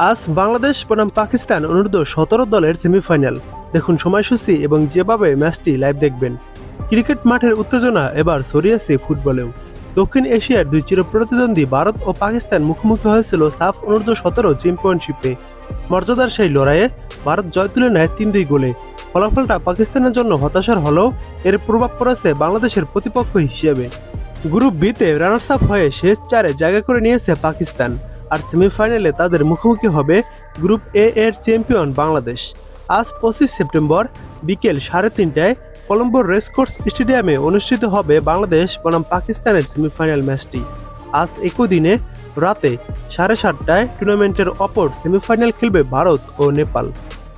আজ বাংলাদেশ বনাম পাকিস্তান অনূর্ধ্ব সতেরো দলের সেমিফাইনাল। দেখুন সময়সূচি এবং যেভাবে ম্যাচটি লাইভ দেখবেন। ক্রিকেট মাঠের উত্তেজনা এবার সরিয়েছে ফুটবলেও। দক্ষিণ এশিয়ার দুই চিরপ্রতিদ্বন্দ্বী ভারত ও পাকিস্তান মুখোমুখি হয়েছিল সাফ অনূর্ধ্ব সতেরো চ্যাম্পিয়নশিপে মর্যাদার সেই লড়াইয়ে ভারত জয় তুলে নেয় তিন দুই গোলে। ফলাফলটা পাকিস্তানের জন্য হতাশার হলেও এর প্রভাব পড়েছে বাংলাদেশের প্রতিপক্ষ হিসেবে। গ্রুপ বিতে রানার্স আপ হয়ে শেষ চারে জায়গা করে নিয়েছে পাকিস্তান। আর সেমিফাইনালে তাদের মুখোমুখি হবে গ্রুপ এ এর চ্যাম্পিয়ন বাংলাদেশ। আজ পঁচিশ সেপ্টেম্বর বিকেল সাড়ে তিনটায় কলম্বোর রেসকোর্স স্টেডিয়ামে অনুষ্ঠিত হবে বাংলাদেশ বনাম পাকিস্তানের সেমিফাইনাল ম্যাচটি আজ একই দিনে রাতে সাড়ে সাতটায় টুর্নামেন্টের অপর সেমিফাইনাল খেলবে ভারত ও নেপাল।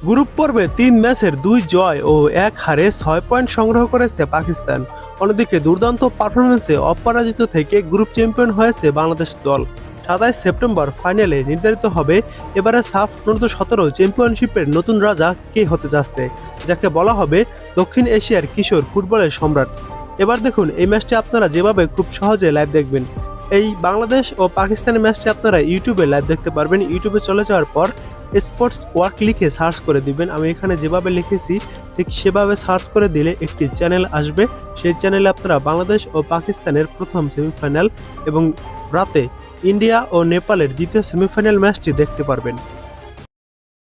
গ্রুপ পর্বে তিন ম্যাচের দুই জয় ও এক হারে ছয় পয়েন্ট সংগ্রহ করেছে পাকিস্তান। অন্যদিকে দুর্দান্ত পারফরমেন্সে অপরাজিত থেকে গ্রুপ চ্যাম্পিয়ন হয়েছে বাংলাদেশ দল। সাতাইশ সেপ্টেম্বর ফাইনালে নির্ধারিত হবে এবারে সাফ অনূর্ধ্ব সতেরো চ্যাম্পিয়নশিপের নতুন রাজা কে হতে যাচ্ছে, যাকে বলা হবে দক্ষিণ এশিয়ার কিশোর ফুটবলের সম্রাট। এবার দেখুন, এই ম্যাচটি আপনারা যেভাবে খুব সহজে লাইভ দেখবেন। এই বাংলাদেশ ও পাকিস্তানের ম্যাচটি আপনারা ইউটিউবে লাইভ দেখতে পারবেন। ইউটিউবে চলে যাওয়ার পর স্পোর্টস ওয়ার্ক লিখে সার্চ করে দিবেন। আমি এখানে যেভাবে লিখেছি, ঠিক সেভাবে সার্চ করে দিলে একটি চ্যানেল আসবে। সেই চ্যানেলে আপনারা বাংলাদেশ ও পাকিস্তানের প্রথম সেমিফাইনাল এবং রাতে ইন্ডিয়া ও নেপালের দ্বিতীয় সেমিফাইনাল ম্যাচটি দেখতে পারবেন।